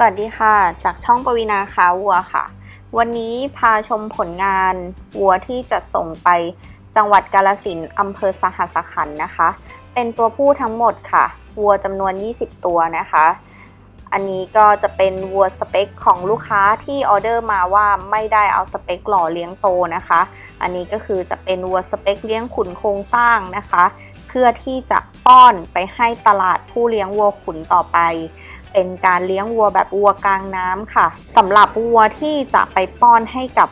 สวัสดีค่ะ จากช่องปวีนาค้าวัวค่ะ วันนี้พาชมผลงานวัวที่จะส่งไปจังหวัดกาลสินอำเภอสหัสขันนะคะ เป็นตัวผู้ทั้งหมดค่ะ วัวจำนวน 20 ตัวนะคะ อันนี้ก็จะเป็นวัวสเปคของลูกค้าที่ออเดอร์มาว่าไม่ได้เอาสเปคหล่อเลี้ยงโตนะคะ อันนี้ก็คือจะเป็นวัวสเปคเลี้ยงขุนโครงสร้างนะคะ เพื่อที่จะป้อนไปให้ตลาดผู้เลี้ยงวัวขุนต่อไป เป็นการเลี้ยงวัวแบบวัวกลางน้ำค่ะสำหรับวัวที่จะไปป้อนให้กับ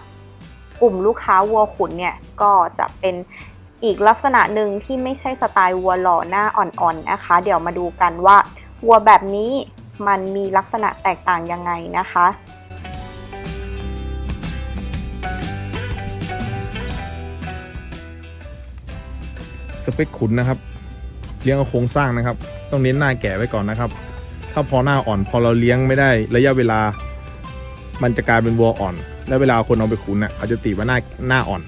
กลุ่มลูกค้าวัวขุนเนี่ยก็จะเป็นอีกลักษณะหนึ่งที่ไม่ใช่สไตล์วัวหล่อหน้าอ่อนๆนะคะ เดี๋ยวมาดูกันว่าวัวแบบนี้มันมีลักษณะแตกต่างยังไงนะคะสเปคขุนนะครับ เลี้ยงเอาโครงสร้างนะครับ ต้องเน้นหน้าแก่ไว้ก่อนนะครับ ถ้าพอหน้าอ่อนพอเราเลี้ยงไม่ได้ระยะเวลา มันจะกลายเป็นวัวอ่อน แล้วเวลาคนเอาไปขุนน่ะเขาจะตีว่าหน้าหน้าอ่อน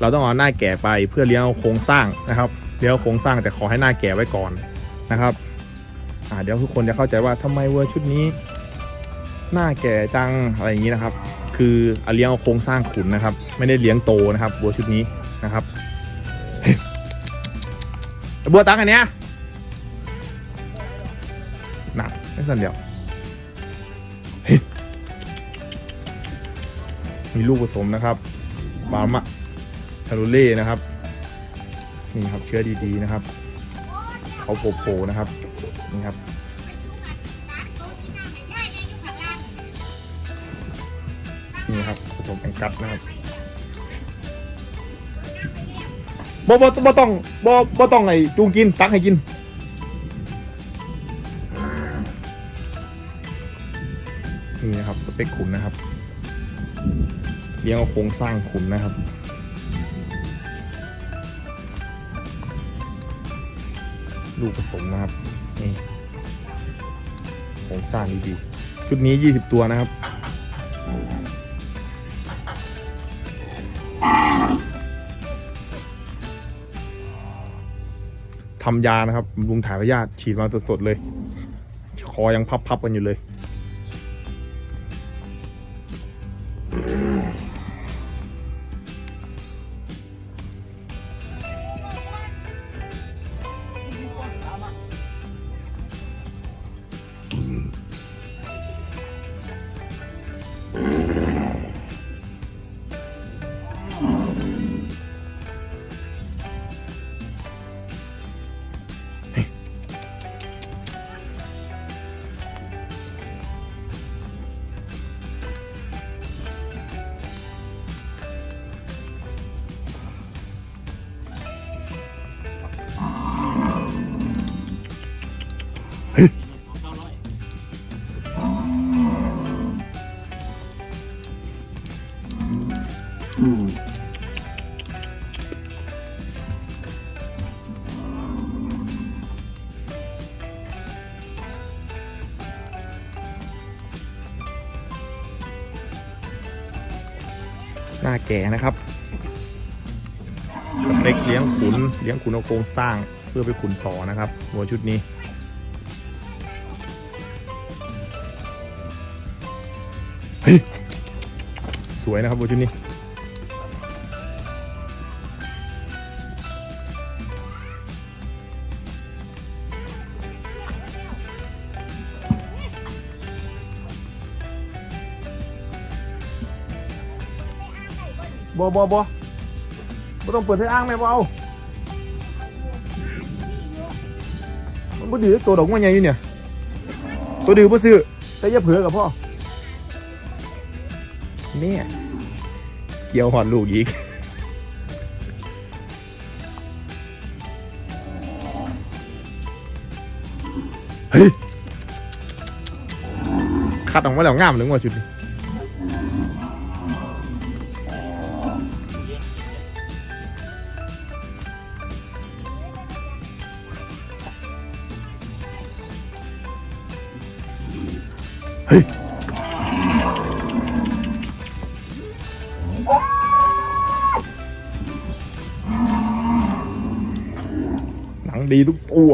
เราต้องเอาหน้าแก่ไปเพื่อเลี้ยงเอาโครงสร้างนะครับเลี้ยงเอาโครงสร้างแต่ขอให้หน้าแก่ไว้ก่อนนะครับอ่าเดี๋ยวทุกคนจะเข้าใจว่าทำไมวัวชุดนี้ หน้าแก่จังอะไรอย่างนี้นะครับ คือเอาเลี้ยงเอาโครงสร้างขุนนะครับ ไม่ได้เลี้ยงโตนะครับวัวชุดนี้นะครับบัวตังอันเนี้ย ไม่สั่นเดียวเฮ้ยมีลูกผสมนะครับบามะทารุเล่นะครับนี่ครับเชื้อดีๆนะครับเขาโผล่ๆนะครับนี่ครับนี่ครับผสมแองกัสนะครับบ่บ่บ่ต้องบ่บ่ต้องไอ้จูงกินตักให้กิน เปคขุนนะครับเลี้ยงเอาโครงสร้างขุนนะครับ ลูกผสมนะครับนี่โครงสร้างดีๆชุดนี้ 20 ตัวนะครับทำยานะครับบำรุงถ่ายพยาธิฉีดมาสดๆเลย คอยังพับๆกันอยู่เลย หน้าแก่นะครับเล็กเลี้ยงขุนเลี้ยงขุนเอาโครงสร้างเพื่อไปขุนต่อนะครับวัวชุดนี้เฮ้ยสวยนะครับวัวชุดนี้ บอบอบอไม่ต้องเปิดให้อ้างแม่บ่เอามันบ่ดื้อตัวดอกมันใหญ่อยู่เนี่ย ตัวดื้อบ่ซื้อแต่อย่าเผือกับพ่อเนี่ยเกี่ยวหอดลูกอีกเฮ้ยคัดออกมาแล้วงามเลยว่าจุดนี้ เฮ้ยหนังดีทุกตัว